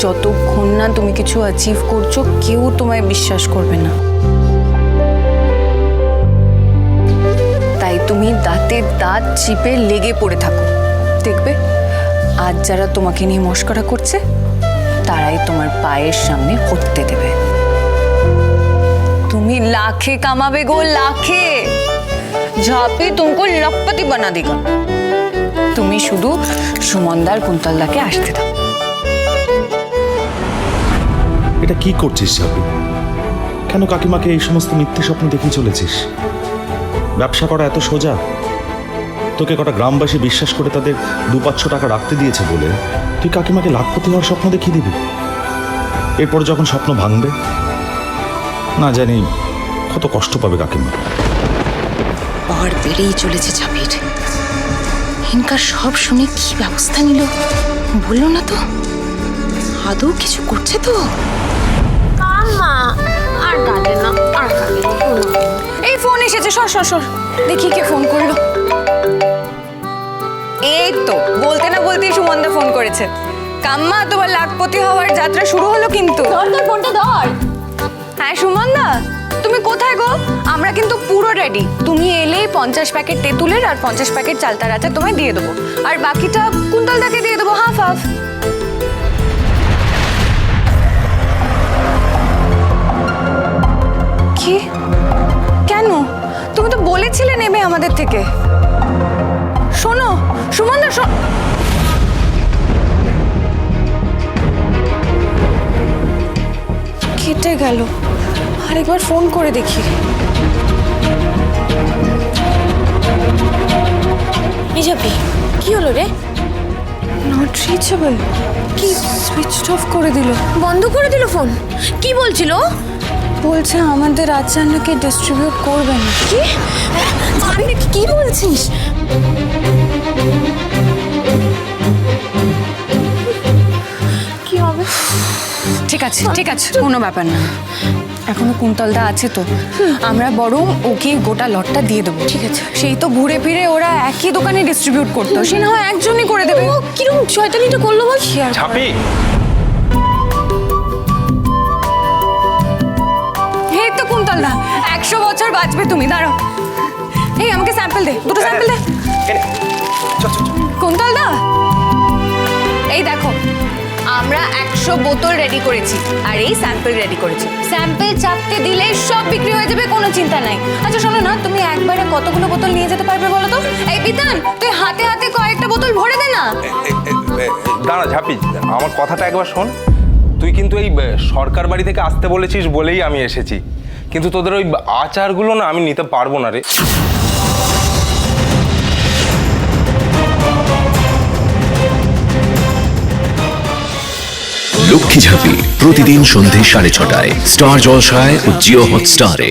যতক্ষণ না তুমি কিছু অ্যাচিভ করছ, কেউ তোমায় বিশ্বাস করবে না। তাই তুমি দাঁতে দাঁত চিপে লেগে পড়ে থাকো। দেখবে, আজ যারা তোমাকে নিয়ে মস্করা করছে, তারাই তোমার পায়ের সামনে হটতে দেবে। তুমি লাখে কামাবে গো, লাখে! ঝাপি তুমকো লখপতি বানা দেগা। তুমি শুধু সুমনদার কুন্তলদাকে আসতে দাও। এটা কি করছিস চাপি? কেন কাকিমাকে এই সমস্ত মিথ্যে স্বপ্ন দেখিয়ে চলেছিস? ব্যবসা করা এত সোজা? তোকে কটা গ্রামবাসী বিশ্বাস করে তাদের দু পাঁচশো টাকা রাখতে দিয়েছে বলে তুই কাকিমাকে লাখপতি হওয়ার স্বপ্ন দেখিয়ে দিবি? এরপর যখন স্বপ্ন ভাঙবে, না জানি কত কষ্ট পাবে কাকিমা। পাওয়ার বেড়েই চলেছে চাপির। হিনকার সব শুনে কি ব্যবস্থা নিল? বলল না তো? আদৌ কিছু করছে তো? মা আর কাঁদে না আর কাঁদে না। এই ফোন এসেছে সর সর সর। দেখি কে ফোন করল। এই তো বলতে না বলতেই সুমনদা ফোন করেছে। কাম্মা তোমার লাখপতি হওয়ার যাত্রা শুরু হলো কিন্তু। ধর তোর ফোনটা ধর। হ্যাঁ সুমনদা তুমি কোথায় গো? আমরা কিন্তু পুরো রেডি তুমি এলেই পঞ্চাশ প্যাকেট তেঁতুলের আর পঞ্চাশ প্যাকেট চালতা রাজা তোমায় দিয়ে দেবো। আর বাকিটা কুন্তলদাকে দিয়ে দেবো হাফ হাফ। নেবে আমাদের থেকে। শোনো, সুমনদা শোন কেটে গেল। আরেকবার ফোন করে দেখি। কি হলো রে? নট রিচেবল কি সুইচ অফ করে দিল? বন্ধ করে দিল ফোন? কি বলছিল? বলছে আমাদের আচান্নকে ডিস্ট্রিবিউট করবে না। কি? আমি নাকি কি বলছিস? কি হবে? ঠিক আছে ঠিক আছে কোনো ব্যাপার না। এখনও কুন্তলদা আছে তো। আমরা বরং ওকে গোটা লটটা দিয়ে দেবো। ঠিক আছে। সেই তো ঘুরে ফিরে ওরা একই দোকানে ডিস্ট্রিবিউট করতো। সে না হয় একজনই করে দেবে। ও কীরকম শয়তানিটা করল বল? ছাপি হে তো কুন্তলদা একশো বছর বাঁচবে তুমি দাঁড়াও। এই আমাকে স্যাম্পল দে দুটো স্যাম্পল দে। কুন্তলদা এই দেখো আমরা একশো বোতল রেডি করেছি আর এই স্যাম্পল রেডি করেছি। স্যাম্পল চাপতে দিলে সব বিক্রি হয়ে যাবে কোনো চিন্তা নাই। আচ্ছা শোনো না তুমি একবারে কতগুলো বোতল নিয়ে যেতে পারবে বলো তো? এই বিতান তুই হাতে হাতে কয়েকটা বোতল ভরে দে না। দাঁড়া ঝাপি আমার কথাটা একবার শোন। তুই কিন্তু এই সরকার বাড়ি থেকে আসতে বলেছিস বলেই আমি এসেছি। কিন্তু তোদের ওই আচারগুলো না আমি নিতে পারব না রে। লক্ষ্মী ঝাঁপি প্রতিদিন সন্ধে সাড়ে ছটায়, স্টার জলসায় ও জিও হটস্টারে।